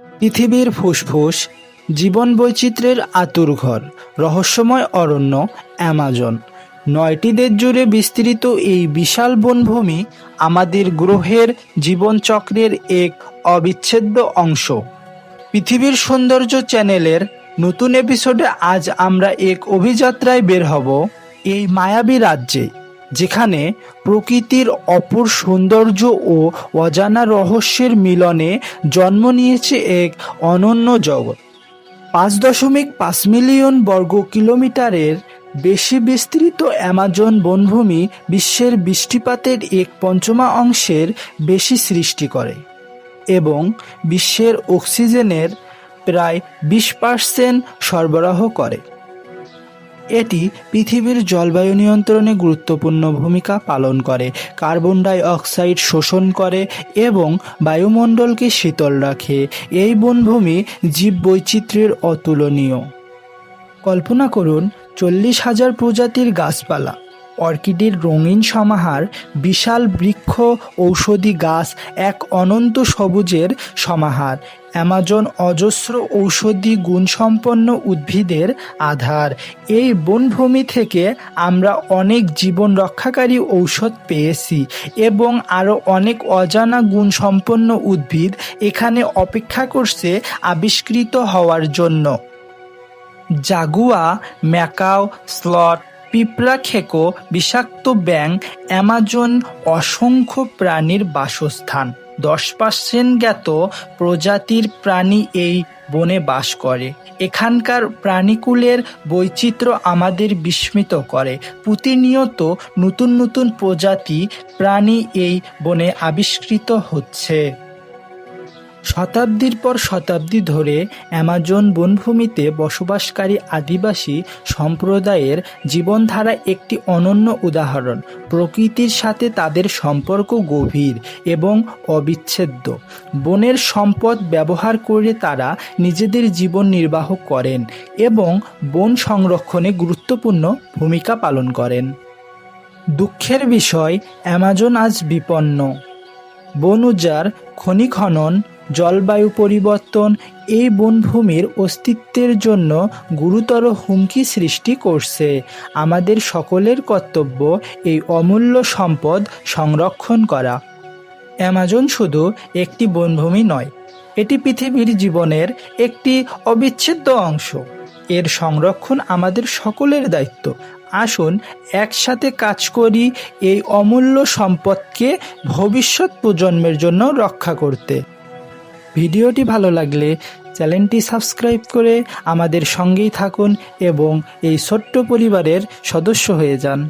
পৃথিবীর ফুসফুস জীবন বৈচিত্র্যের আতুরঘর রহস্যময় অরণ্য, অ্যামাজন। নয়টি দেশ জুড়ে বিস্তৃত এই বিশাল বনভূমি আমাদের গ্রহের জীবনচক্রের এক অবিচ্ছেদ্য অংশ। পৃথিবীর সৌন্দর্য চ্যানেলের নতুন এপিসোডে আজ আমরা এক অভিযাত্রায় বের হব এই মায়াবী রাজ্যে। যেখানে প্রকৃতির অপর সৌন্দর্য ও অজানা রহস্যের মিলনে জন্ম নিয়েছে এক অনন্য জগৎ। পাঁচ দশমিক পাঁচ মিলিয়ন বর্গ কিলোমিটারের বেশি বিস্তৃত অ্যামাজন বনভূমি বিশ্বের বৃষ্টিপাতের এক পঞ্চমা অংশের বেশি সৃষ্টি করে এবং বিশ্বের অক্সিজেনের প্রায় বিশ পার্সেন্ট সরবরাহ করে। এটি পৃথিবীর জলবায়ু নিয়ন্ত্রণে গুরুত্বপূর্ণ ভূমিকা পালন করে, কার্বন ডাই অক্সাইড শোষণ করে এবং বায়ুমণ্ডলকে শীতল রাখে। এই বনভূমি জীববৈচিত্র্যের অতুলনীয়। কল্পনা করুন, চল্লিশ হাজার প্রজাতির গাছপালা অর্কিডের রঙিন সমাহার, বিশাল বৃক্ষ ঔষধি গাছ, এক অনন্ত সবুজের সমাহার। অ্যামাজন অজস্র ঔষধি গুণসম্পন্ন উদ্ভিদের আধার। এই বনভূমি থেকে আমরা অনেক জীবন রক্ষাকারী ঔষধ পেয়েছি এবং আরও অনেক অজানা গুণসম্পন্ন উদ্ভিদ এখানে অপেক্ষা করছে আবিষ্কৃত হওয়ার জন্য। জাগুয়া, ম্যাকাও, স্লট পিঁপড়া খেকো বিষাক্ত ব্যাং অ্যামাজন অসংখ্য প্রাণীর বাসস্থান। দশ পার্সেন্ট জ্ঞাত প্রজাতির প্রাণী এই বনে বাস করে। এখানকার প্রাণীকুলের বৈচিত্র্য আমাদের বিস্মিত করে। প্রতিনিয়ত নতুন নতুন প্রজাতি প্রাণী এই বনে আবিষ্কৃত হচ্ছে। শতাব্দীর পর শতাব্দী ধরে অ্যামাজন বনভূমিতে বসবাসকারী আদিবাসী সম্প্রদায়ের জীবনধারা একটি অনন্য উদাহরণ। প্রকৃতির সাথে তাদের সম্পর্ক গভীর এবং অবিচ্ছেদ্য। বনের সম্পদ ব্যবহার করে তারা নিজেদের জীবন নির্বাহ করেন এবং বন সংরক্ষণে গুরুত্বপূর্ণ ভূমিকা পালন করেন। দুঃখের বিষয়, অ্যামাজন আজ বিপন্ন। বন উজাড় খনি খনন জলবায়ু পরিবর্তন এই বনভূমির অস্তিত্বের জন্য গুরুতর হুমকি সৃষ্টি করছে। আমাদের সকলের কর্তব্য এই অমূল্য সম্পদ সংরক্ষণ করা। অ্যামাজন শুধু একটি বনভূমি নয়, এটি পৃথিবীর জীবনের একটি অবিচ্ছেদ্য অংশ। এর সংরক্ষণ আমাদের সকলের দায়িত্ব। আসুন একসাথে কাজ করি এই অমূল্য সম্পদকে ভবিষ্যৎ প্রজন্মের জন্য রক্ষা করতে। ভিডিওটি ভালো লাগলে চ্যানেলটি সাবস্ক্রাইব করে আমাদের সঙ্গেই থাকুন এবং এই ছোট্ট পরিবারের সদস্য হয়ে যান।